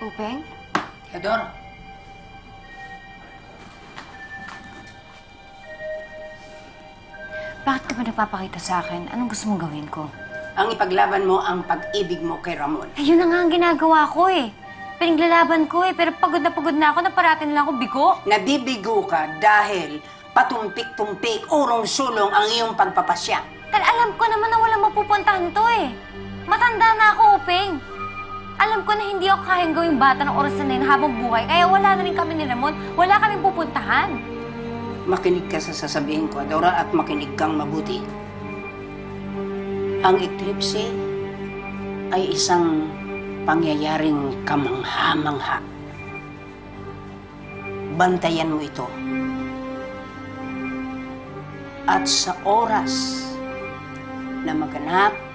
Upeng? Theodore, Bakit ka ba nagpapakita sa akin? Anong gusto mong gawin ko? ang ipaglaban mo ang pag-ibig mo kay Ramon. Eh, yun na nga ang ginagawa ko eh. Pinaglalaban ko eh, pero pagod na pagod na ako, naparating lang ako bigo. Nabibigo ka dahil patumpik-tumpik, urong-sulong ang iyong pagpapasya. Dahil alam ko naman na walang mapupuntahan to eh. Matanda na ako, Upeng. Ko kayang gawing bata ng oras na yun habang buhay, kaya wala na rin kami ni Ramon. Wala kaming pupuntahan. Makinig ka sa sasabihin ko, Adora, at makinig kang mabuti. Ang eclipse ay isang pangyayaring kamangha-mangha. Bantayan mo ito. At sa oras na maganap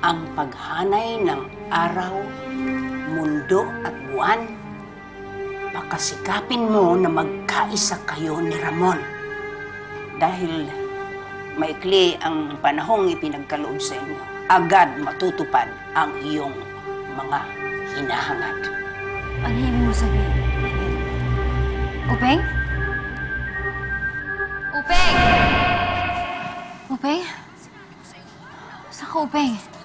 ang paghanay ng araw, mundo at buwan, pakasikapin mo na magkaisa kayo ni Ramon. Dahil maikli ang panahong ipinagkaloob sa inyo, agad matutupad ang iyong mga hinahangad. Ano ibig mo sabihin? Upeng? Upeng! Upeng? Saan ka, Upeng?